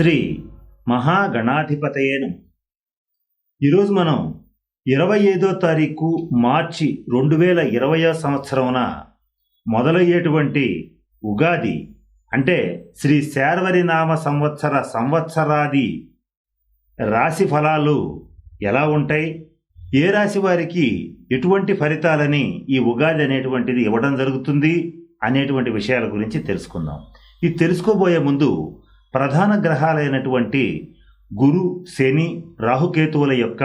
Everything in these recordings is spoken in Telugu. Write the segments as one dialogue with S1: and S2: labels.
S1: శ్రీ మహాగణాధిపతయేనం ఈరోజు మనం ఇరవై ఐదో తారీఖు మార్చి రెండు వేల ఇరవయో సంవత్సరమున మొదలయ్యేటువంటి ఉగాది అంటే శ్రీ శార్వరి నామ సంవత్సర సంవత్సరాది రాశి ఫలాలు ఎలా ఉంటాయి? ఏ రాశి వారికి ఎటువంటి ఫలితాలని ఈ ఉగాది అనేటువంటిది ఇవ్వడం జరుగుతుంది అనేటువంటి విషయాల గురించి తెలుసుకుందాం. ఇది తెలుసుకోబోయే ముందు ప్రధాన గ్రహాలైనటువంటి గురు శని రాహుకేతువుల యొక్క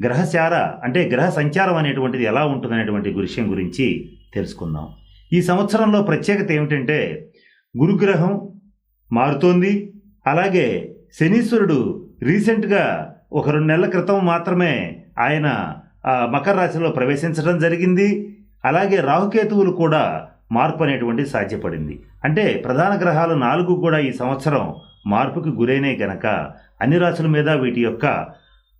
S1: గ్రహశార అంటే గ్రహ సంచారం అనేటువంటిది ఎలా ఉంటుందనేటువంటి విషయం గురించి తెలుసుకుందాం. ఈ సంవత్సరంలో ప్రత్యేకత ఏమిటంటే గురుగ్రహం మారుతోంది. అలాగే శనీశ్వరుడు రీసెంట్గా ఒక రెండు నెలల క్రితం మాత్రమే ఆయన ఆ, మకర రాశిలో ప్రవేశించడం జరిగింది. అలాగే రాహుకేతువులు కూడా మార్పు అనేటువంటిది సాధ్యపడింది. అంటే ప్రధాన గ్రహాలు నాలుగు కూడా ఈ సంవత్సరం మార్పుకి గురైనే గనక అన్ని రాశుల మీద వీటి యొక్క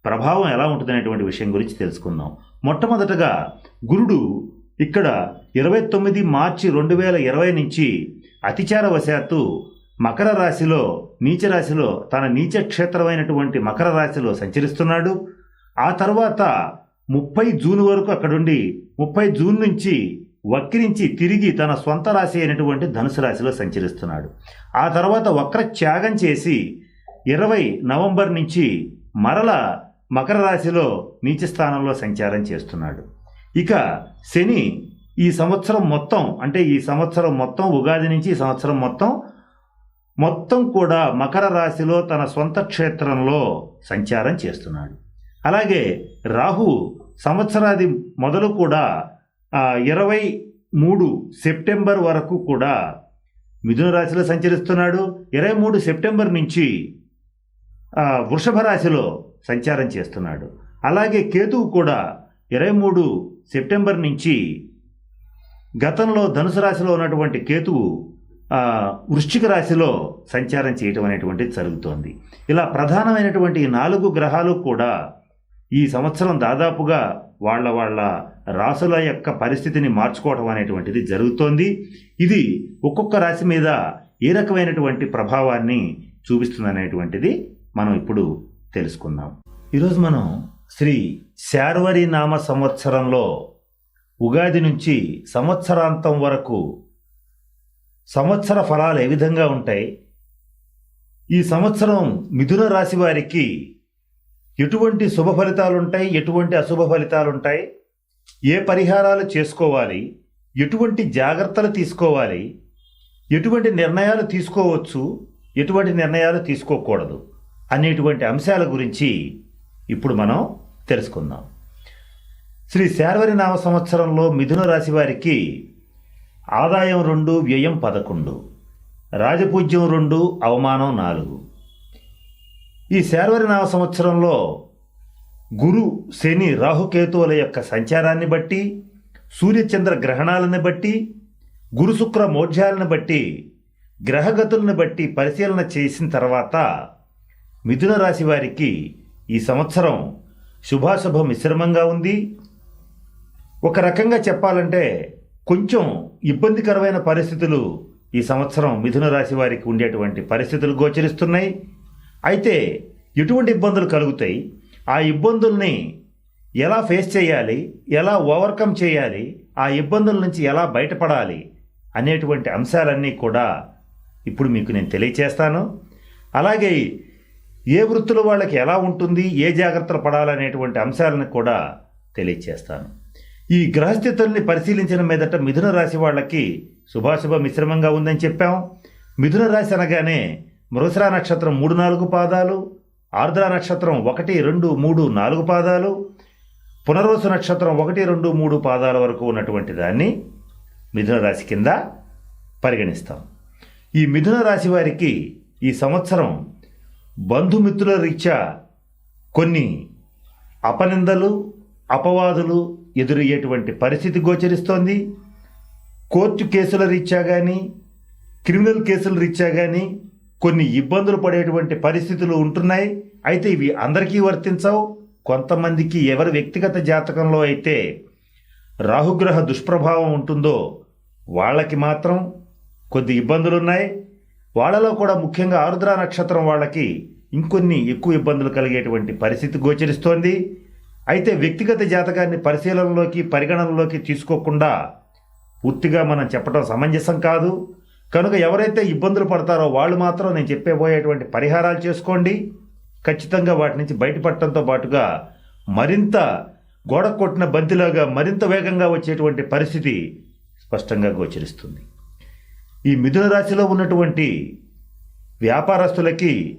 S1: ప్రభావం ఎలా ఉంటుందనేటువంటి విషయం గురించి తెలుసుకుందాం. మొట్టమొదటగా గురుడు ఇక్కడ ఇరవై తొమ్మిది మార్చి రెండు వేల ఇరవై నుంచి అతిచార వశాత్తు మకర రాశిలో నీచ రాశిలో తన నీచ క్షేత్రమైనటువంటి మకర రాశిలో సంచరిస్తున్నాడు. ఆ తర్వాత ముప్పై జూన్ వరకు అక్కడుండి ముప్పై జూన్ నుంచి వక్రించి తిరిగి తన స్వంత రాశి అయినటువంటి ధనుసు రాశిలో సంచరిస్తున్నాడు. ఆ తర్వాత వక్ర త్యాగం చేసి ఇరవై నవంబర్ నుంచి మరల మకర రాశిలో నీచ స్థానంలో సంచారం చేస్తున్నాడు. ఇక శని ఈ సంవత్సరం మొత్తం అంటే ఈ సంవత్సరం మొత్తం ఉగాది నుంచి ఈ సంవత్సరం మొత్తం మొత్తం కూడా మకర రాశిలో తన సొంత క్షేత్రంలో సంచారం చేస్తున్నాడు. అలాగే రాహు సంవత్సరాది మొదలు కూడా ఇరవై మూడు సెప్టెంబర్ వరకు కూడా మిథున రాశిలో సంచరిస్తున్నాడు. ఇరవై మూడు సెప్టెంబర్ నుంచి వృషభ రాశిలో సంచారం చేస్తున్నాడు. అలాగే కేతువు కూడా ఇరవై మూడు సెప్టెంబర్ నుంచి గతంలో ధనుసు రాశిలో ఉన్నటువంటి కేతువు వృశ్చిక రాశిలో సంచారం చేయటం అనేటువంటిది జరుగుతోంది. ఇలా ప్రధానమైనటువంటి ఈ నాలుగు గ్రహాలు కూడా ఈ సంవత్సరం దాదాపుగా వాళ్ళ వాళ్ళ రాసుల యొక్క పరిస్థితిని మార్చుకోవటం అనేటువంటిది జరుగుతోంది. ఇది ఒక్కొక్క రాశి మీద ఏ రకమైనటువంటి ప్రభావాన్ని చూపిస్తుందనేటువంటిది మనం ఇప్పుడు తెలుసుకుందాం. ఈరోజు మనం శ్రీ శార్వరి నామ సంవత్సరంలో ఉగాది నుంచి సంవత్సరాంతం వరకు సంవత్సర ఫలాలు ఏ విధంగా ఉంటాయి? ఈ సంవత్సరం మిథున రాశి వారికి ఎటువంటి శుభ ఫలితాలు ఉంటాయి ఎటువంటి అశుభ ఫలితాలు ఉంటాయి ఏ పరిహారాలు చేసుకోవాలి? ఎటువంటి జాగ్రత్తలు తీసుకోవాలి? ఎటువంటి నిర్ణయాలు తీసుకోవచ్చు? ఎటువంటి నిర్ణయాలు తీసుకోకూడదు? అనేటువంటి అంశాల గురించి ఇప్పుడు మనం తెలుసుకుందాం. శ్రీ శార్వరి నామ సంవత్సరంలో మిథున రాశి వారికి ఆదాయం రెండు వ్యయం పదకొండు రాజపూజ్యం రెండు అవమానం నాలుగు. ఈ శార్వరి నామ సంవత్సరంలో గురు శని రాహుకేతువుల యొక్క సంచారాన్ని బట్టి సూర్యచంద్ర గ్రహణాలను బట్టి గురు శుక్ర మోఢ్యాలను బట్టి గ్రహగతులను బట్టి పరిశీలన చేసిన తర్వాత మిథున రాశి వారికి ఈ సంవత్సరం శుభాశుభ మిశ్రమంగా ఉంది. ఒక రకంగా చెప్పాలంటే కొంచెం ఇబ్బందికరమైన పరిస్థితులు ఈ సంవత్సరం మిథున రాశి వారికి ఉండేటువంటి పరిస్థితులు గోచరిస్తున్నాయి. అయితే ఎటువంటి ఇబ్బందులు కలుగుతాయి? ఆ ఇబ్బందుల్ని ఎలా ఫేస్ చేయాలి? ఎలా ఓవర్కమ్ చేయాలి? ఆ ఇబ్బందుల నుంచి ఎలా బయటపడాలి? అనేటువంటి అంశాలన్నీ కూడా ఇప్పుడు మీకు నేను తెలియచేస్తాను. అలాగే ఏ వృత్తుల వాళ్ళకి ఎలా ఉంటుంది? ఏ జాగ్రత్తలు పడాలనేటువంటి అంశాలను కూడా తెలియచేస్తాను. ఈ గ్రహస్థితుల్ని పరిశీలించిన మీదట మిథున రాశి వాళ్ళకి శుభాశుభ మిశ్రమంగా ఉందని చెప్పాం. మిథున రాశి అనగానే మృగశిర నక్షత్రం మూడు నాలుగు పాదాలు ఆర్ద్ర నక్షత్రం ఒకటి రెండు మూడు నాలుగు పాదాలు పునరోసు నక్షత్రం ఒకటి రెండు మూడు పాదాల వరకు ఉన్నటువంటి దాన్ని మిథున రాశి కింద పరిగణిస్తాం. ఈ మిథున రాశి వారికి ఈ సంవత్సరం బంధుమిత్రుల రీత్యా కొన్ని అపనిందలు అపవాదులు ఎదురయ్యేటువంటి పరిస్థితి గోచరిస్తోంది. కోర్టు కేసుల రీత్యా కానీ క్రిమినల్ కేసుల రీత్యా కానీ కొన్ని ఇబ్బందులు పడేటువంటి పరిస్థితులు ఉంటున్నాయి. అయితే ఇవి అందరికీ వర్తించవు. కొంతమందికి ఎవరి వ్యక్తిగత జాతకంలో అయితే రాహుగ్రహ దుష్ప్రభావం ఉంటుందో వాళ్ళకి మాత్రం కొద్ది ఇబ్బందులు ఉన్నాయి వాళ్ళలో కూడా ముఖ్యంగా ఆరుద్ర నక్షత్రం వాళ్ళకి ఇంకొన్ని ఎక్కువ ఇబ్బందులు కలిగేటువంటి పరిస్థితి గోచరిస్తోంది. అయితే వ్యక్తిగత జాతకాన్ని పరిశీలనలోకి పరిగణనలోకి తీసుకోకుండా పూర్తిగా మనం చెప్పడం సమంజసం కాదు. కనుక ఎవరైతే ఇబ్బందులు పడతారో వాళ్ళు మాత్రం నేను చెప్పేబోయేటువంటి పరిహారాలు చేసుకోండి. ఖచ్చితంగా వాటి నుంచి బయటపడటంతో పాటుగా మరింత గోడ కొట్టిన బంతిలాగా మరింత వేగంగా వచ్చేటువంటి పరిస్థితి స్పష్టంగా గోచరిస్తుంది. ఈ మిథున రాశిలో ఉన్నటువంటి వ్యాపారస్తులకి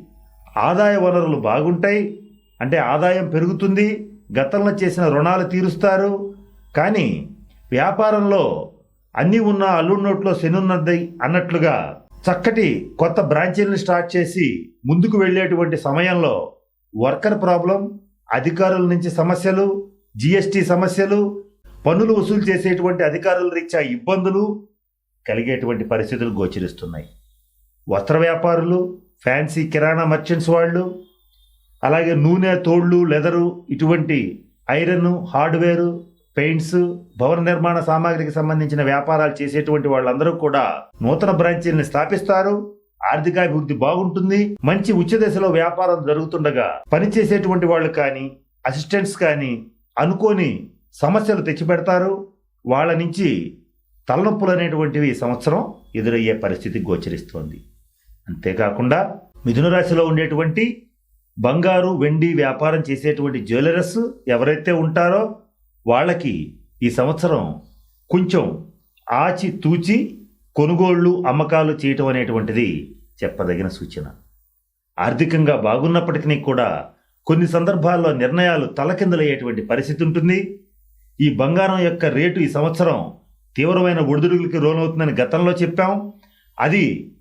S1: ఆదాయ వనరులు బాగుంటాయి. అంటే ఆదాయం పెరుగుతుంది. గతంలో చేసిన రుణాలు తీరుస్తారు. కానీ వ్యాపారంలో అన్నీ ఉన్న అల్లుడి నోట్లో శనున్నది అన్నట్లుగా చక్కటి కొత్త బ్రాంచీలను స్టార్ట్ చేసి ముందుకు వెళ్ళేటువంటి సమయంలో వర్కర్ ప్రాబ్లం అధికారుల నుంచి సమస్యలు జిఎస్టి సమస్యలు పన్నులు వసూలు చేసేటువంటి అధికారుల రీత్యా ఇబ్బందులు కలిగేటువంటి పరిస్థితులు గోచరిస్తున్నాయి. వస్త్ర వ్యాపారులు ఫ్యాన్సీ కిరాణా మర్చెంట్స్ వాళ్ళు అలాగే నూనె తోళ్ళు లెదరు ఇటువంటి ఐరన్ హార్డ్వేరు పెయింట్స్ భవన నిర్మాణ సామాగ్రికి సంబంధించిన వ్యాపారాలు చేసేటువంటి వాళ్ళందరూ కూడా నూతన బ్రాంచీల్ని స్థాపిస్తారు. ఆర్థికాభివృద్ధి బాగుంటుంది. మంచి ఉచ్చ దశలో వ్యాపారం జరుగుతుండగా పనిచేసేటువంటి వాళ్ళు కానీ అసిస్టెంట్స్ కానీ అనుకోని సమస్యలు తెచ్చిపెడతారు. వాళ్ళ నుంచి తలనొప్పులు అనేటువంటివి సంవత్సరం ఎదురయ్యే పరిస్థితి గోచరిస్తోంది. అంతేకాకుండా మిథున రాశిలో ఉండేటువంటి బంగారు వెండి వ్యాపారం చేసేటువంటి జ్యువెలరస్ ఎవరైతే ఉంటారో వాళ్ళకి ఈ సంవత్సరం కొంచెం ఆచి తూచి కొనుగోళ్ళు అమ్మకాలు చేయటం అనేటువంటిది చెప్పదగిన సూచన. ఆర్థికంగా బాగున్నప్పటికీ కూడా కొన్ని సందర్భాల్లో నిర్ణయాలు తలకిందలయ్యేటువంటి పరిస్థితి ఉంటుంది. ఈ బంగారం యొక్క రేటు ఈ సంవత్సరం తీవ్రమైన ఒడిదుడుగులకి లోనవుతుందని గతంలో చెప్పాం. అది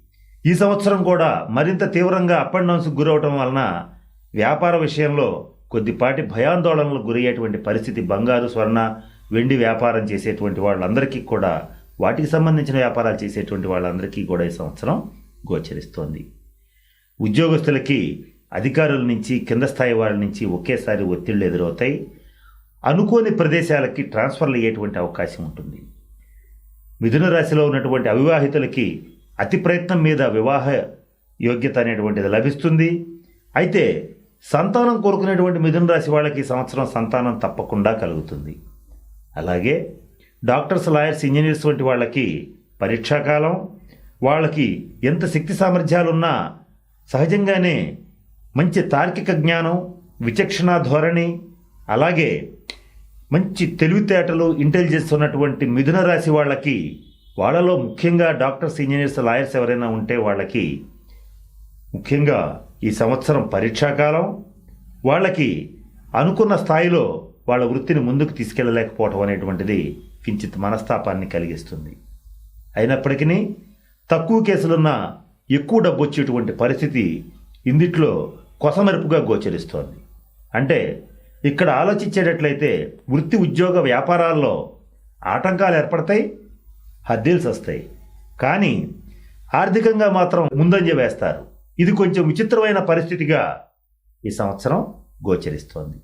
S1: ఈ సంవత్సరం కూడా మరింత తీవ్రంగా అప్ అండ్ డౌన్స్కి గురవటం వలన వ్యాపార విషయంలో కొద్దిపాటి భయాందోళనలకు గురయ్యేటువంటి పరిస్థితి బంగారు స్వర్ణ వెండి వ్యాపారం చేసేటువంటి వాళ్ళందరికీ కూడా వాటికి సంబంధించిన వ్యాపారాలు చేసేటువంటి వాళ్ళందరికీ కూడా ఈ సంవత్సరం గోచరిస్తోంది. ఉద్యోగస్తులకి అధికారుల నుంచి కింద స్థాయి వాళ్ళ నుంచి ఒకేసారి ఒత్తిళ్ళు ఎదురవుతాయి. అనుకోని ప్రదేశాలకి ట్రాన్స్ఫర్లు అయ్యేటువంటి అవకాశం ఉంటుంది. మిథున రాశిలో ఉన్నటువంటి అవివాహితులకి అతి ప్రయత్నం మీద వివాహ యోగ్యత అనేటువంటిది లభిస్తుంది. అయితే సంతానం కోరుకునేటువంటి మిథున రాశి వాళ్ళకి ఈ సంవత్సరం సంతానం తప్పకుండా కలుగుతుంది. అలాగే డాక్టర్స్ లాయర్స్ ఇంజనీర్స్ వంటి వాళ్ళకి పరీక్షాకాలం వాళ్ళకి ఎంత శక్తి సామర్థ్యాలున్నా సహజంగానే మంచి తార్కిక జ్ఞానం విచక్షణ ధోరణి అలాగే మంచి తెలివితేటలు ఇంటెలిజెన్స్ ఉన్నటువంటి మిథున రాశి వాళ్ళకి వాళ్ళలో ముఖ్యంగా డాక్టర్స్ ఇంజనీర్స్ లాయర్స్ ఎవరైనా ఉంటే వాళ్ళకి ముఖ్యంగా ఈ సంవత్సరం పరీక్షాకాలం వాళ్ళకి అనుకున్న స్థాయిలో వాళ్ళ వృత్తిని ముందుకు తీసుకెళ్ళలేకపోవటం అనేటువంటిది కించిత్ మనస్తాపాన్ని కలిగిస్తుంది. అయినప్పటికీ తక్కువ కేసులున్న ఎక్కువ డబ్బు వచ్చేటువంటి పరిస్థితి ఇందిట్లో కొసమెరుపుగా గోచరిస్తోంది. అంటే ఇక్కడ ఆలోచించేటట్లయితే వృత్తి ఉద్యోగ వ్యాపారాల్లో ఆటంకాలు ఏర్పడతాయి హద్దీల్స్ వస్తాయి కానీ ఆర్థికంగా మాత్రం ముందంజ వేస్తారు. ఇది కొంచెం విచిత్రమైన పరిస్థితిగా ఈ సంవత్సరం గోచరిస్తోంది.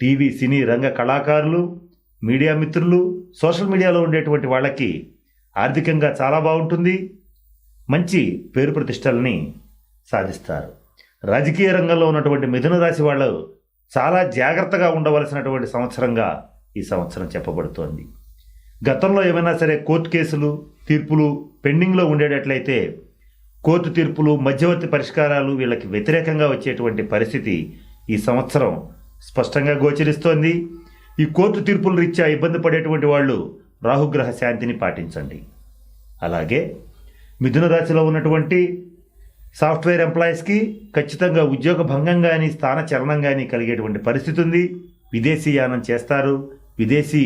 S1: టీవీ సినీ రంగ కళాకారులు మీడియా మిత్రులు సోషల్ మీడియాలో ఉండేటువంటి వాళ్ళకి ఆర్థికంగా చాలా బాగుంటుంది. మంచి పేరు ప్రతిష్టల్ని సాధిస్తారు. రాజకీయ రంగంలో ఉన్నటువంటి మిథున రాశి వాళ్ళు చాలా జాగ్రత్తగా ఉండవలసినటువంటి సంవత్సరంగా ఈ సంవత్సరం చెప్పబడుతోంది. గతంలో ఏమైనా సరే కోర్టు కేసులు తీర్పులు పెండింగ్లో ఉండేటట్లయితే కోర్టు తీర్పులు మధ్యవర్తి పరిష్కారాలు వీళ్ళకి వ్యతిరేకంగా వచ్చేటువంటి పరిస్థితి ఈ సంవత్సరం స్పష్టంగా గోచరిస్తోంది. ఈ కోర్టు తీర్పుల రీత్యా ఇబ్బంది పడేటువంటి వాళ్ళు రాహుగ్రహ శాంతిని పాటించండి. అలాగే మిథున రాశిలో ఉన్నటువంటి సాఫ్ట్వేర్ ఎంప్లాయీస్కి ఖచ్చితంగా ఉద్యోగ భంగం కానీ స్థాన చలనం కానీ కలిగేటువంటి పరిస్థితి ఉంది. విదేశీ యానం చేస్తారు. విదేశీ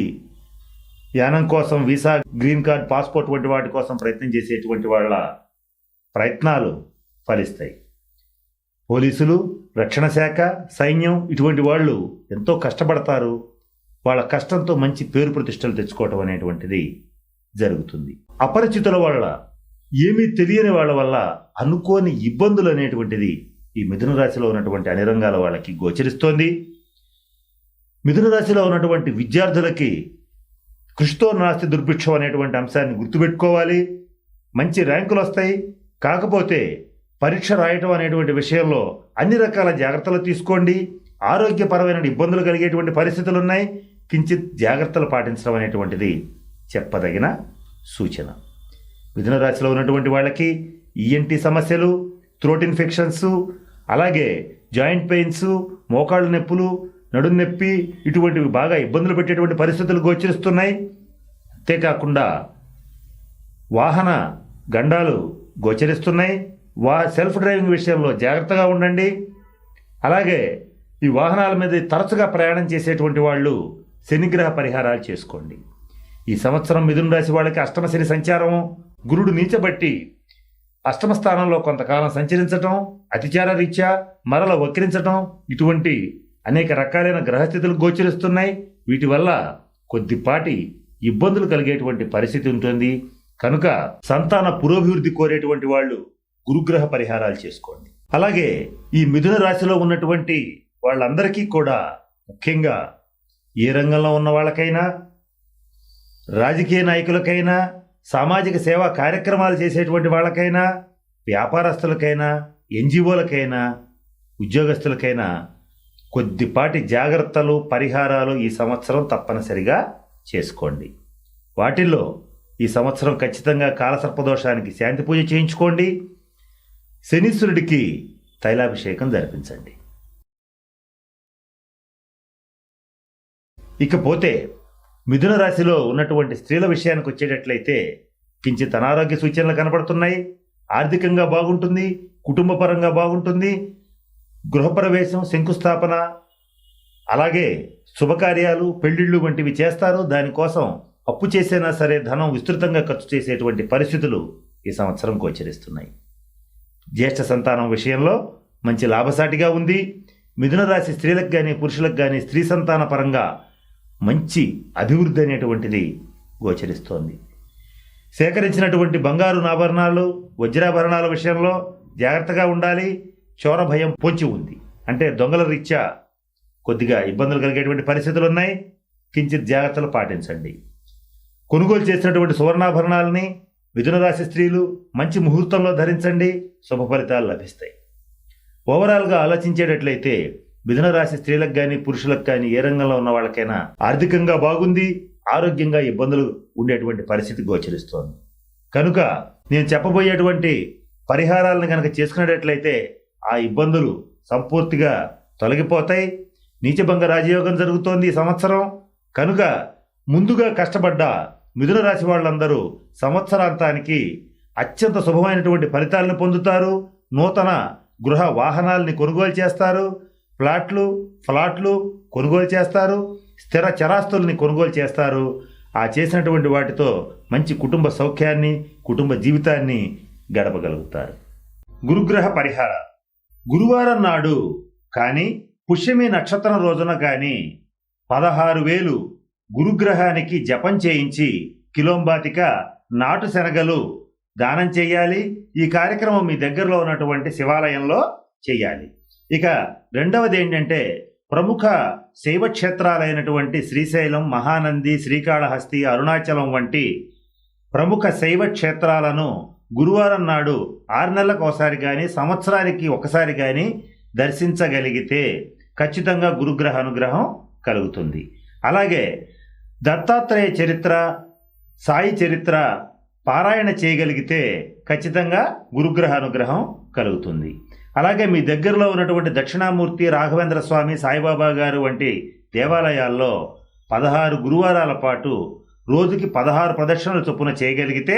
S1: యానం కోసం వీసా గ్రీన్ కార్డ్ పాస్పోర్ట్ వంటి వాటి కోసం ప్రయత్నం చేసేటువంటి వాళ్ళ ప్రయత్నాలు ఫలిస్తాయి. పోలీసులు రక్షణ శాఖ సైన్యం ఇటువంటి వాళ్ళు ఎంతో కష్టపడతారు. వాళ్ళ కష్టంతో మంచి పేరు ప్రతిష్టలు తెచ్చుకోవటం అనేటువంటిది జరుగుతుంది. అపరిచితుల వల్ల ఏమీ తెలియని వాళ్ళ వల్ల అనుకోని ఇబ్బందులు అనేటువంటిది ఈ మిథున రాశిలో ఉన్నటువంటి అన్ని రంగాల వాళ్ళకి గోచరిస్తోంది. మిథున రాశిలో ఉన్నటువంటి విద్యార్థులకి కృషితో నాస్తి దుర్భిక్షం అనేటువంటి అంశాన్ని గుర్తుపెట్టుకోవాలి. మంచి ర్యాంకులు వస్తాయి కాకపోతే పరీక్ష రాయటం అనేటువంటి విషయంలో అన్ని రకాల జాగ్రత్తలు తీసుకోండి. ఆరోగ్యపరమైన ఇబ్బందులు కలిగేటువంటి పరిస్థితులు ఉన్నాయి కించిత్ జాగ్రత్తలు పాటించడం అనేటువంటిది చెప్పదగిన సూచన. మిథున రాశిలో ఉన్నటువంటి వాళ్ళకి ఈఎన్టీ సమస్యలు థ్రోట్ ఇన్ఫెక్షన్స్ అలాగే జాయింట్ పెయిన్స్ మోకాళ్ళ నొప్పులు నడుం నొప్పి ఇటువంటివి బాగా ఇబ్బందులు పెట్టేటువంటి పరిస్థితులు గోచరిస్తున్నాయి. అంతేకాకుండా వాహన గండాలు గోచరిస్తున్నాయి. వా సెల్ఫ్ డ్రైవింగ్ విషయంలో జాగ్రత్తగా ఉండండి. అలాగే ఈ వాహనాల మీద తరచుగా ప్రయాణం చేసేటువంటి వాళ్ళు శనిగ్రహ పరిహారాలు చేసుకోండి. ఈ సంవత్సరం మిథున రాశి వాళ్ళకి అష్టమ శని సంచారం. గురుడు నీచబట్టి అష్టమ స్థానంలో కొంతకాలం సంచరించటం అతిచార రీత్యా మరల వక్రించటం ఇటువంటి అనేక రకాలైన గ్రహస్థితులు గోచరిస్తున్నాయి. వీటి వల్ల కొద్దిపాటి ఇబ్బందులు కలిగేటువంటి పరిస్థితి ఉంటుంది. కనుక సంతాన పురోభివృద్ధి కోరేటువంటి వాళ్ళు గురుగ్రహ పరిహారాలు చేసుకోండి. అలాగే ఈ మిథున రాశిలో ఉన్నటువంటి వాళ్ళందరికీ కూడా ముఖ్యంగా ఏ రంగంలో ఉన్న వాళ్ళకైనా రాజకీయ నాయకులకైనా సామాజిక సేవా కార్యక్రమాలు చేసేటువంటి వాళ్ళకైనా వ్యాపారస్తులకైనా ఎన్జిఓలకైనా ఉద్యోగస్తులకైనా కొద్దిపాటి జాగ్రత్తలు పరిహారాలు ఈ సంవత్సరం తప్పనిసరిగా చేసుకోండి. వాటిల్లో ఈ సంవత్సరం ఖచ్చితంగా కాలసర్పదోషానికి శాంతి పూజ చేయించుకోండి. శనీశ్వరుడికి తైలాభిషేకం జరిపించండి. ఇకపోతే మిథున రాశిలో ఉన్నటువంటి స్త్రీల విషయానికి వచ్చేటట్లయితే కించిత్ అనారోగ్య సూచనలు కనపడుతున్నాయి. ఆర్థికంగా బాగుంటుంది కుటుంబపరంగా బాగుంటుంది. గృహప్రవేశం శంకుస్థాపన అలాగే శుభకార్యాలు పెళ్ళిళ్ళు వంటివి చేస్తారు. దానికోసం అప్పు చేసైనా సరే ధనం విస్తృతంగా ఖర్చు చేసేటువంటి పరిస్థితులు ఈ సంవత్సరం గోచరిస్తున్నాయి జ్యేష్ఠ సంతానం విషయంలో మంచి లాభసాటిగా ఉంది. మిథున రాశి స్త్రీలకు కానీ పురుషులకు కానీ స్త్రీ సంతాన పరంగా మంచి అభివృద్ధి అనేటువంటిది గోచరిస్తోంది. సేకరించినటువంటి బంగారు ఆభరణాలు వజ్రాభరణాల విషయంలో జాగ్రత్తగా ఉండాలి. చోర భయం పొంచి ఉంది. అంటే దొంగల రీత్యా కొద్దిగా ఇబ్బందులు కలిగేటువంటి పరిస్థితులు ఉన్నాయి. కించిత్ జాగ్రత్తలు పాటించండి. కొనుగోలు చేసినటువంటి సువర్ణాభరణాలని మిథునరాశి స్త్రీలు మంచి ముహూర్తంలో ధరించండి శుభ ఫలితాలు లభిస్తాయి. ఓవరాల్గా ఆలోచించేటట్లయితే మిథునరాశి స్త్రీలకు కానీ పురుషులకు కానీ ఏ రంగంలో ఉన్న వాళ్ళకైనా ఆర్థికంగా బాగుంది ఆరోగ్యంగా ఇబ్బందులు ఉండేటువంటి పరిస్థితి గోచరిస్తోంది. కనుక నేను చెప్పబోయేటువంటి పరిహారాలను కనుక చేసుకునేటట్లయితే ఆ ఇబ్బందులు సంపూర్తిగా తొలగిపోతాయి. నీచభంగ రాజయోగం జరుగుతోంది ఈ సంవత్సరం. కనుక ముందుగా కష్టపడ్డ మిథున రాశి వాళ్ళందరూ సంవత్సరాంతానికి అత్యంత శుభమైనటువంటి ఫలితాలను పొందుతారు. నూతన గృహ వాహనాల్ని కొనుగోలు చేస్తారు. ఫ్లాట్లు ఫ్లాట్లు కొనుగోలు చేస్తారు. స్థిర చరాస్తుల్ని కొనుగోలు చేస్తారు. ఆ చేసినటువంటి వాటితో మంచి కుటుంబ సౌఖ్యాన్ని కుటుంబ జీవితాన్ని గడపగలుగుతారు. గురుగ్రహ పరిహార. గురువారం నాడు కానీ పుష్యమి నక్షత్రం రోజున కానీ పదహారు వేలు గురుగ్రహానికి జపం చేయించి కిలోంబాతిక నాటు శనగలు దానం చేయాలి. ఈ కార్యక్రమం మీ దగ్గరలో ఉన్నటువంటి శివాలయంలో చేయాలి. ఇక రెండవది ఏంటంటే ప్రముఖ శైవ క్షేత్రాలైనటువంటి శ్రీశైలం మహానంది శ్రీకాళహస్తి అరుణాచలం వంటి ప్రముఖ శైవ క్షేత్రాలను గురువారం నాడు ఆరు నెలలకు ఒకసారి కానీ సంవత్సరానికి ఒకసారి కానీ దర్శించగలిగితే ఖచ్చితంగా గురుగ్రహ అనుగ్రహం కలుగుతుంది. అలాగే దత్తాత్రేయ చరిత్ర సాయి చరిత్ర పారాయణ చేయగలిగితే ఖచ్చితంగా గురుగ్రహ అనుగ్రహం కలుగుతుంది. అలాగే మీ దగ్గరలో ఉన్నటువంటి దక్షిణామూర్తి రాఘవేంద్ర స్వామి సాయిబాబా గారు వంటి దేవాలయాల్లో పదహారు గురువారాల పాటు రోజుకి పదహారు ప్రదర్శనలు చొప్పున చేయగలిగితే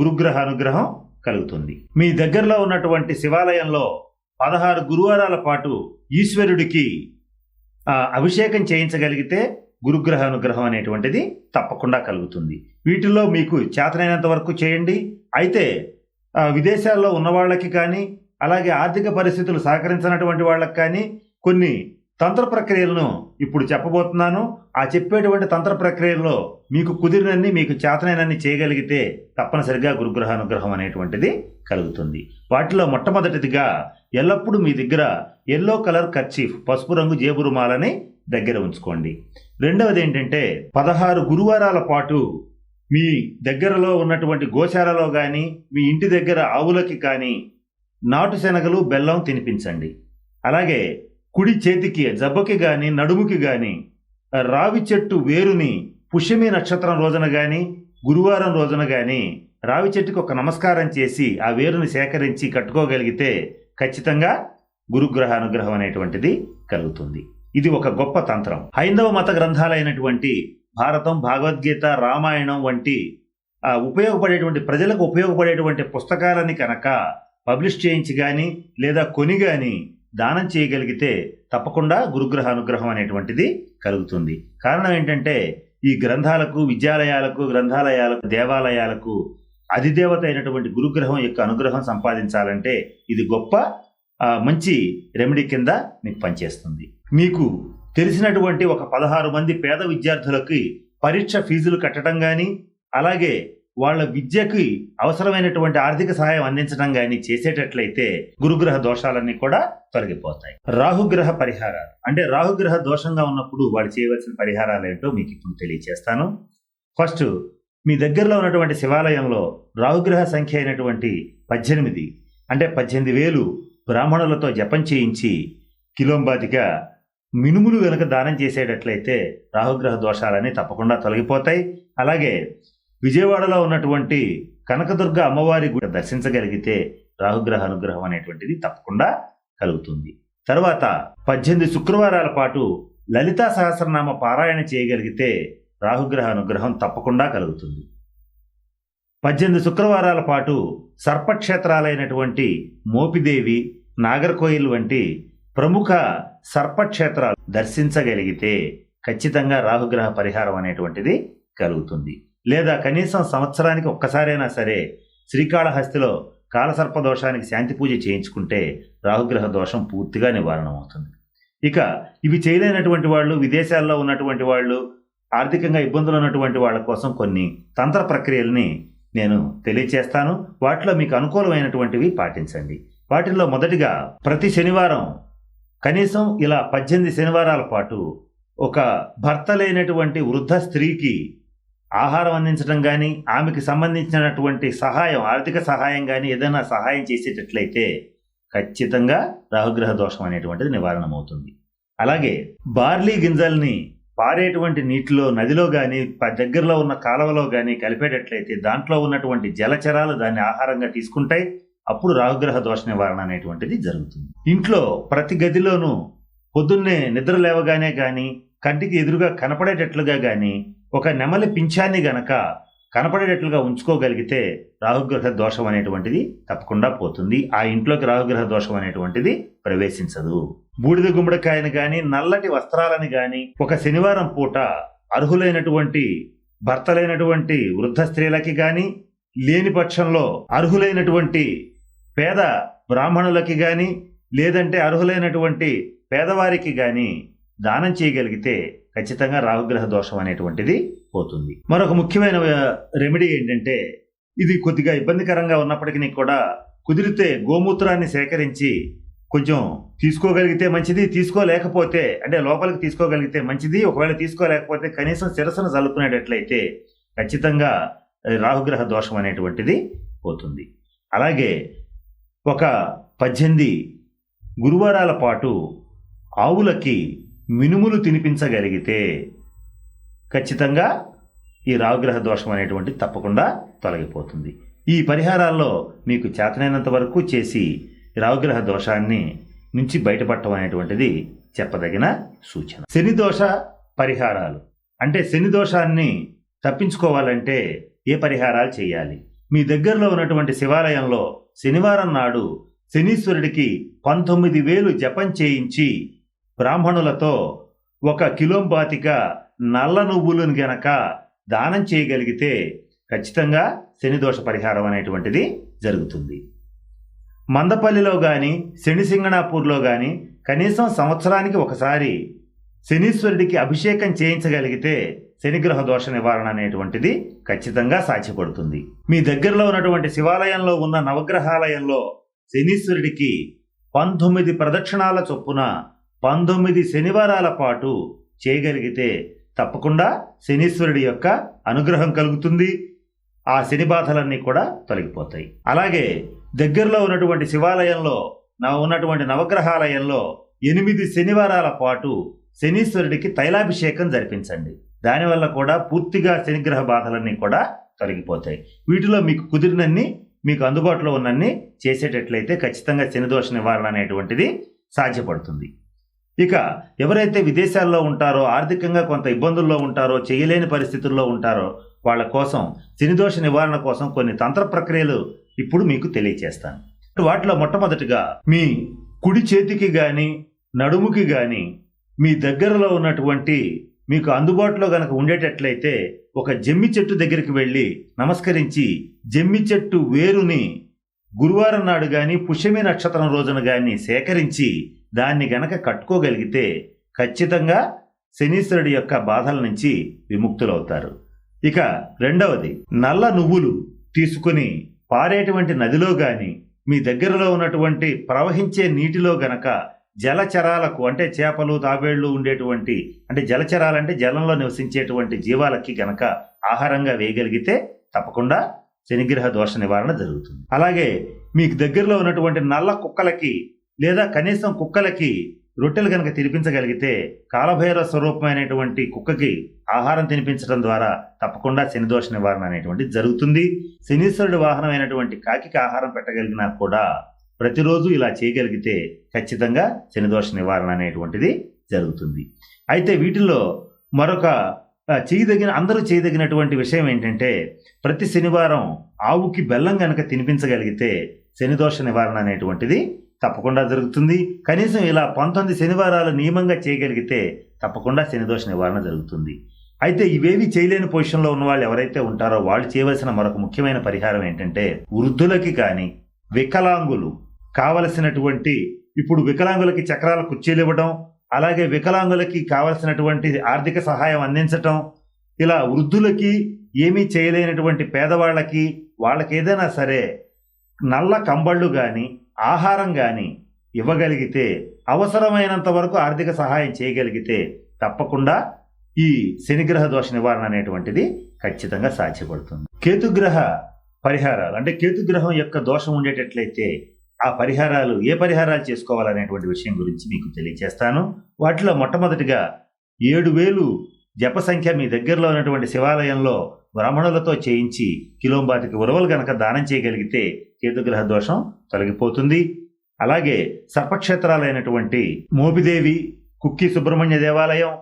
S1: గురుగ్రహ అనుగ్రహం కలుగుతుంది. మీ దగ్గరలో ఉన్నటువంటి శివాలయంలో పదహారు గురువారాల పాటు ఈశ్వరుడికి అభిషేకం చేయించగలిగితే గురుగ్రహ అనుగ్రహం అనేటువంటిది తప్పకుండా కలుగుతుంది. వీటిల్లో మీకు చేతనైనంత వరకు చేయండి. అయితే విదేశాల్లో ఉన్న వాళ్ళకి కానీ అలాగే ఆర్థిక పరిస్థితులు సహకరించినటువంటి వాళ్ళకి కానీ కొన్ని తంత్ర ప్రక్రియలను ఇప్పుడు చెప్పబోతున్నాను. ఆ చెప్పేటువంటి తంత్ర ప్రక్రియల్లో మీకు కుదిరినన్ని మీకు చేతనైనన్ని చేయగలిగితే తప్పనిసరిగా గురుగ్రహ అనుగ్రహం అనేటువంటిది కలుగుతుంది. వాటిలో మొట్టమొదటిదిగా ఎల్లప్పుడూ మీ దగ్గర ఎల్లో కలర్ కర్చీఫ్ పసుపు రంగు జేబు రుమాలని దగ్గర ఉంచుకోండి. రెండవది ఏంటంటే పదహారు గురువారాల పాటు మీ దగ్గరలో ఉన్నటువంటి గోశాలలో కానీ మీ ఇంటి దగ్గర ఆవులకి కానీ నాటు శనగలు బెల్లం తినిపించండి. అలాగే కుడి చేతికి జబ్బకి కానీ నడుముకి కానీ రావి చెట్టు వేరుని పుష్యమి నక్షత్రం రోజున కానీ గురువారం రోజున కానీ రావి చెట్టుకి ఒక నమస్కారం చేసి ఆ వేరుని సేకరించి కట్టుకోగలిగితే ఖచ్చితంగా గురుగ్రహ అనుగ్రహం అనేటువంటిది కలుగుతుంది. ఇది ఒక గొప్ప తంత్రం. హైందవ మత గ్రంథాలైనటువంటి భారతం భగవద్గీత రామాయణం వంటి ఉపయోగపడేటువంటి ప్రజలకు ఉపయోగపడేటువంటి పుస్తకాలని కనుక పబ్లిష్ చేయించి కానీ లేదా కొని కానీ దానం చేయగలిగితే తప్పకుండా గురుగ్రహ అనుగ్రహం అనేటువంటిది కలుగుతుంది. కారణం ఏంటంటే ఈ గ్రంథాలకు విద్యాలయాలకు గ్రంథాలయాలకు దేవాలయాలకు అధిదేవత అయినటువంటి గురుగ్రహం యొక్క అనుగ్రహం సంపాదించాలంటే ఇది గొప్ప మంచి రెమెడీ కింద మీకు పనిచేస్తుంది. మీకు తెలిసినటువంటి ఒక పదహారు మంది పేద విద్యార్థులకి పరీక్ష ఫీజులు కట్టడం కానీ అలాగే వాళ్ళ విద్యకి అవసరమైనటువంటి ఆర్థిక సహాయం అందించడం కానీ చేసేటట్లయితే గురుగ్రహ దోషాలన్నీ కూడా తొలగిపోతాయి. రాహుగ్రహ పరిహారాలు. అంటే రాహుగ్రహ దోషంగా ఉన్నప్పుడు వాళ్ళు చేయవలసిన పరిహారాలు ఏంటో మీకు ఇప్పుడు తెలియజేస్తాను ఫస్ట్ మీ దగ్గరలో ఉన్నటువంటి శివాలయంలో రాహుగ్రహ సంఖ్య అయినటువంటి పద్దెనిమిది. అంటే పద్దెనిమిది వేలు బ్రాహ్మణులతో జపం చేయించి కిలోంబాతిగా మినుములు గనుక దానం చేసేటట్లయితే రాహుగ్రహ దోషాలన్నీ తప్పకుండా తొలగిపోతాయి. అలాగే విజయవాడలో ఉన్నటువంటి కనకదుర్గ అమ్మవారి గుడి దర్శించగలిగితే రాహుగ్రహ అనుగ్రహం అనేటువంటిది తప్పకుండా కలుగుతుంది. తర్వాత పద్దెనిమిది శుక్రవారాల పాటు లలితా సహస్రనామ పారాయణ చేయగలిగితే రాహుగ్రహ అనుగ్రహం తప్పకుండా కలుగుతుంది. పద్దెనిమిది శుక్రవారాల పాటు సర్పక్షేత్రాలైనటువంటి మోపిదేవి నాగర్కోయిల్ వంటి ప్రముఖ సర్పక్షేత్రాలు దర్శించగలిగితే ఖచ్చితంగా రాహుగ్రహ పరిహారం అనేటువంటిది కలుగుతుంది. లేదా కనీసం సంవత్సరానికి ఒక్కసారైనా సరే శ్రీకాళహస్తిలో కాలసర్ప దోషానికి శాంతి పూజ చేయించుకుంటే రాహుగ్రహ దోషం పూర్తిగా నివారణ అవుతుంది ఇక ఇవి చేయలేనటువంటి వాళ్ళు విదేశాల్లో ఉన్నటువంటి వాళ్ళు ఆర్థికంగా ఇబ్బందులు ఉన్నటువంటి వాళ్ళ కోసం కొన్ని తంత్ర ప్రక్రియల్ని నేను తెలియచేస్తాను. వాటిలో మీకు అనుకూలమైనటువంటివి పాటించండి. వాటిల్లో మొదటిగా ప్రతి శనివారం కనీసం ఇలా పద్దెనిమిది శనివారాల పాటు ఒక భర్త లేనటువంటి వృద్ధ స్త్రీకి ఆహారం అందించడం కానీ ఆమెకి సంబంధించినటువంటి సహాయం ఆర్థిక సహాయం కానీ ఏదైనా సహాయం చేసేటట్లయితే ఖచ్చితంగా రాహుగ్రహ దోషం అనేటువంటిది నివారణమవుతుంది. అలాగే బార్లీ గింజల్ని పారేటువంటి నీటిలో నదిలో కానీ దగ్గరలో ఉన్న కాలువలో కానీ కలిపేటట్లయితే దాంట్లో ఉన్నటువంటి జలచరాలు దాన్ని ఆహారంగా తీసుకుంటాయి. అప్పుడు రాహుగ్రహ దోష నివారణ అనేటువంటిది జరుగుతుంది. ఇంట్లో ప్రతి గదిలోనూ పొద్దున్నే నిద్ర లేవగానే కానీ కంటికి ఎదురుగా కనపడేటట్లుగా కానీ ఒక నెమలి పింఛాన్ని గనక కనపడేటట్లుగా ఉంచుకోగలిగితే రాహుగ్రహ దోషం అనేటువంటిది తప్పకుండా పోతుంది. ఆ ఇంట్లోకి రాహుగ్రహ దోషం అనేటువంటిది ప్రవేశించదు. బూడిద గుమ్మడికాయని కానీ నల్లటి వస్త్రాలని కానీ ఒక శనివారం పూట అర్హులైనటువంటి భర్తలైనటువంటి వృద్ధ స్త్రీలకి కానీ లేని పక్షంలో అర్హులైనటువంటి పేద బ్రాహ్మణులకి కానీ లేదంటే అర్హులైనటువంటి పేదవారికి కానీ దానం చేయగలిగితే ఖచ్చితంగా రాహుగ్రహ దోషం అనేటువంటిది పోతుంది. మరొక ముఖ్యమైన రెమెడీ ఏంటంటే ఇది కొద్దిగా ఇబ్బందికరంగా ఉన్నప్పటికీ కూడా కుదిరితే గోమూత్రాన్ని సేకరించి కొంచెం తీసుకోగలిగితే మంచిది తీసుకోలేకపోతే అంటే లోపలికి తీసుకోగలిగితే మంచిది ఒకవేళ తీసుకోలేకపోతే కనీసం శిరస్సును చల్లుకునేటట్లయితే ఖచ్చితంగా రాహుగ్రహ దోషం అనేటువంటిది పోతుంది. అలాగే ఒక పద్దెనిమిది గురువారాల పాటు ఆవులకి మినుములు తినిపించగలిగితే ఖచ్చితంగా ఈ రాహుగ్రహ దోషం అనేటువంటి తప్పకుండా తొలగిపోతుంది. ఈ పరిహారాల్లో మీకు చేతనైనంత వరకు చేసి రాహుగ్రహ దోషాన్ని నుంచి బయటపడటం అనేటువంటిది చెప్పదగిన సూచన. శని దోష పరిహారాలు. అంటే శని దోషాన్ని తప్పించుకోవాలంటే ఏ పరిహారాలు చేయాలి? మీ దగ్గరలో ఉన్నటువంటి శివాలయంలో శనివారం నాడు శనీశ్వరుడికి పంతొమ్మిది వేలు జపం చేయించి బ్రాహ్మణులతో ఒక కిలోంబాతిగా నల్ల నువ్వులను గనక దానం చేయగలిగితే ఖచ్చితంగా శని దోష పరిహారం అనేటువంటిది జరుగుతుంది. మందపల్లిలో కానీ శనిసింగణాపూర్లో కానీ కనీసం సంవత్సరానికి ఒకసారి శనీశ్వరుడికి అభిషేకం చేయించగలిగితే శనిగ్రహ దోష నివారణ అనేటువంటిది ఖచ్చితంగా సాధ్యపడుతుంది. మీ దగ్గరలో ఉన్నటువంటి శివాలయంలో ఉన్న నవగ్రహాలయంలో శనీశ్వరుడికి పంతొమ్మిది ప్రదక్షిణాల చొప్పున పంతొమ్మిది శనివారాల పాటు చేయగలిగితే తప్పకుండా శనీశ్వరుడి యొక్క అనుగ్రహం కలుగుతుంది. ఆ శని బాధలన్నీ కూడా తొలగిపోతాయి. అలాగే దగ్గరలో ఉన్నటువంటి శివాలయంలో నా ఉన్నటువంటి నవగ్రహాలయంలో ఎనిమిది శనివారాల పాటు శనీశ్వరుడికి తైలాభిషేకం జరిపించండి. దానివల్ల కూడా పూర్తిగా శనిగ్రహ బాధలన్నీ కూడా తొలగిపోతాయి. వీటిలో మీకు కుదిరినన్ని మీకు అందుబాటులో ఉన్నన్ని చేసేటట్లయితే ఖచ్చితంగా శనిదోష నివారణ అనేటువంటిది సాధ్యపడుతుంది. ఇక ఎవరైతే విదేశాల్లో ఉంటారో ఆర్థికంగా కొంత ఇబ్బందుల్లో ఉంటారో చేయలేని పరిస్థితుల్లో ఉంటారో వాళ్ళ కోసం శనిదోష నివారణ కోసం కొన్ని తంత్ర ప్రక్రియలు ఇప్పుడు మీకు తెలియచేస్తాను. వాటిలో మొట్టమొదటిగా మీ కుడి చేతికి కానీ నడుముకి కానీ మీ దగ్గరలో ఉన్నటువంటి మీకు అందుబాటులో గనక ఉండేటట్లయితే ఒక జమ్మి చెట్టు దగ్గరికి వెళ్ళి నమస్కరించి జమ్మి చెట్టు వేరుని గురువారం నాడు కానీ పుష్యమి నక్షత్రం రోజున కానీ సేకరించి దాన్ని గనక కట్టుకోగలిగితే ఖచ్చితంగా శనీశ్వరుడి యొక్క బాధల నుంచి విముక్తులవుతారు. ఇక రెండవది నల్ల నువ్వులు తీసుకుని పారేటువంటి నదిలో గాని మీ దగ్గరలో ఉన్నటువంటి ప్రవహించే నీటిలో గనక జలచరాలకు అంటే చేపలు తాబేళ్ళు ఉండేటువంటి అంటే జలచరాలంటే జలంలో నివసించేటువంటి జీవాలకి గనక ఆహారంగా వేయగలిగితే తప్పకుండా శనిగ్రహ దోష నివారణ జరుగుతుంది. అలాగే మీకు దగ్గరలో ఉన్నటువంటి నల్ల కుక్కలకి లేదా కనీసం కుక్కలకి రొట్టెలు కనుక తినిపించగలిగితే కాలభైరవ స్వరూపమైనటువంటి కుక్కకి ఆహారం తినిపించడం ద్వారా తప్పకుండా శనిదోష నివారణ అనేటువంటిది జరుగుతుంది. శనీశ్వరుడి వాహనమైనటువంటి కాకికి ఆహారం పెట్టగలిగినా కూడా ప్రతిరోజు ఇలా చేయగలిగితే ఖచ్చితంగా శనిదోష నివారణ అనేటువంటిది జరుగుతుంది. అయితే వీటిల్లో మరొక చేయదగిన అందరూ చేయదగినటువంటి విషయం ఏంటంటే ప్రతి శనివారం ఆవుకి బెల్లం కనుక తినిపించగలిగితే శనిదోష నివారణ అనేటువంటిది తప్పకుండా జరుగుతుంది. కనీసం ఇలా పంతొమ్మిది శనివారాలు నియమంగా చేయగలిగితే తప్పకుండా శనిదోష నివారణ జరుగుతుంది. అయితే ఇవేవి చేయలేని పొజిషన్లో ఉన్న వాళ్ళు ఎవరైతే ఉంటారో వాళ్ళు చేయవలసిన మరొక ముఖ్యమైన పరిహారం ఏంటంటే వృద్ధులకి కానీ వికలాంగులు కావలసినటువంటి ఇప్పుడు వికలాంగులకి చక్రాల కుర్చీలు ఇవ్వడం అలాగే వికలాంగులకి కావలసినటువంటి ఆర్థిక సహాయం అందించటం ఇలా వృద్ధులకి ఏమీ చేయలేనటువంటి పేదవాళ్ళకి వాళ్ళకి ఏదైనా సరే నల్ల కంబళ్ళు కానీ ఆహారం కానీ ఇవ్వగలిగితే అవసరమైనంత వరకు ఆర్థిక సహాయం చేయగలిగితే తప్పకుండా ఈ శనిగ్రహ దోష నివారణ అనేటువంటిది ఖచ్చితంగా సాధ్యపడుతుంది. కేతుగ్రహ పరిహారాలు అంటే కేతుగ్రహం యొక్క దోషం ఉండేటట్లయితే ఆ పరిహారాలు ఏ పరిహారాలు చేసుకోవాలనేటువంటి విషయం గురించి మీకు తెలియజేస్తాను వాటిలో మొట్టమొదటిగా ఏడు వేలు జప సంఖ్య మీ దగ్గరలో ఉన్నటువంటి శివాలయంలో బ్రాహ్మణులతో చేయించి కిలోంబాతికి ఉరవలు గనక దానం చేయగలిగితే కేతుగ్రహ దోషం తొలగిపోతుంది. అలాగే సర్పక్షేత్రాలైనటువంటి మోపిదేవి కుక్కి సుబ్రహ్మణ్య దేవాలయం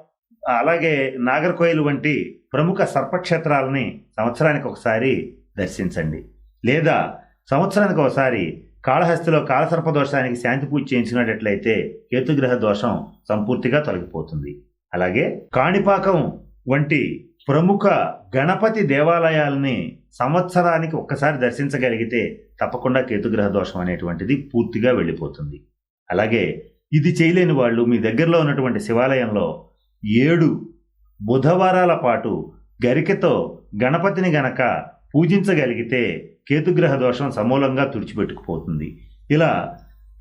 S1: అలాగే నాగర్కోయిల్ వంటి ప్రముఖ సర్పక్షేత్రాలని సంవత్సరానికి ఒకసారి దర్శించండి. లేదా సంవత్సరానికి ఒకసారి కాళహస్తిలో కాలసర్ప దోషానికి శాంతి పూజ చేయించినట్లయితే కేతుగ్రహ దోషం సంపూర్తిగా తొలగిపోతుంది. అలాగే కాణిపాకం వంటి ప్రముఖ గణపతి దేవాలయాల్ని సంవత్సరానికి ఒక్కసారి దర్శించగలిగితే తప్పకుండా కేతుగ్రహ దోషం అనేటువంటిది పూర్తిగా వెళ్ళిపోతుంది. అలాగే ఇది చేయలేని వాళ్ళు మీ దగ్గరలో ఉన్నటువంటి శివాలయంలో ఏడు బుధవారాల పాటు గరికతో గణపతిని గనక పూజించగలిగితే కేతుగ్రహ దోషం సమూలంగా తుడిచిపెట్టుకుపోతుంది. ఇలా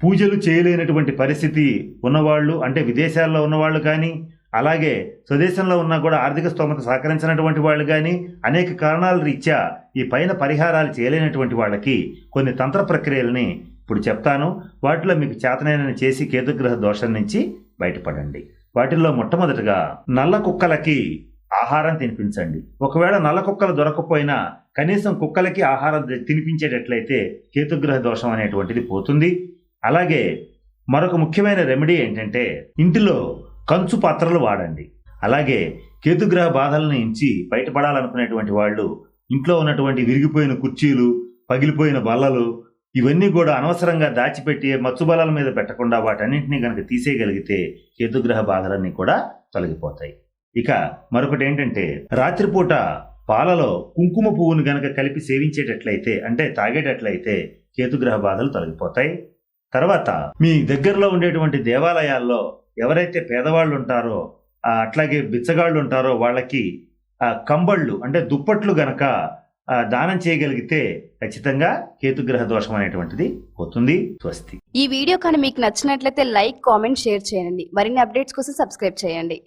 S1: పూజలు చేయలేనటువంటి పరిస్థితి ఉన్నవాళ్ళు అంటే విదేశాల్లో ఉన్నవాళ్ళు కానీ అలాగే స్వదేశంలో ఉన్నా కూడా ఆర్థిక స్తోమత సహకరించినటువంటి వాళ్ళు కానీ అనేక కారణాల రీత్యా ఈ పైన పరిహారాలు చేయలేనటువంటి వాళ్ళకి కొన్ని తంత్ర ప్రక్రియలని ఇప్పుడు చెప్తాను. వాటిలో మీకు చేతనైన చేసి కేతుగ్రహ దోషం నుంచి బయటపడండి. వాటిల్లో మొట్టమొదటిగా నల్ల కుక్కలకి ఆహారం తినిపించండి. ఒకవేళ నల్ల కుక్కలు దొరకకపోయినా కనీసం కుక్కలకి ఆహారం తినిపించేటట్లయితే కేతుగ్రహ దోషం అనేటువంటిది పోతుంది. అలాగే మరొక ముఖ్యమైన రెమెడీ ఏంటంటే ఇంటిలో కంచు పాత్రలు వాడండి. అలాగే కేతుగ్రహ బాధల నుంచి బయటపడాలనుకునేటువంటి వాళ్ళు ఇంట్లో ఉన్నటువంటి విరిగిపోయిన కుర్చీలు పగిలిపోయిన బల్లలు ఇవన్నీ కూడా అనవసరంగా దాచిపెట్టి మచ్చు బలాల మీద పెట్టకుండా వాటన్నింటినీ కనుక తీసేయగలిగితే కేతుగ్రహ బాధలన్నీ కూడా తొలగిపోతాయి. ఇక మరొకటి ఏంటంటే రాత్రిపూట పాలలో కుంకుమ పువ్వును గనక కలిపి సేవించేటట్లయితే అంటే తాగేటట్లయితే కేతుగ్రహ బాధలు తొలగిపోతాయి. తర్వాత మీ దగ్గరలో ఉండేటువంటి దేవాలయాల్లో ఎవరైతే పేదవాళ్ళు ఉంటారో అట్లాగే బిచ్చగాళ్ళు ఉంటారో వాళ్ళకి కంబళ్ళు అంటే దుప్పట్లు గనక దానం చేయగలిగితే ఖచ్చితంగా కేతుగ్రహ దోషం అనేటువంటిది పోతుంది. స్వస్తి.
S2: ఈ వీడియో కానీ మీకు నచ్చినట్లయితే లైక్ కామెంట్ షేర్ చేయండి. మరిన్ని అప్డేట్స్ కోసం సబ్స్క్రైబ్ చేయండి.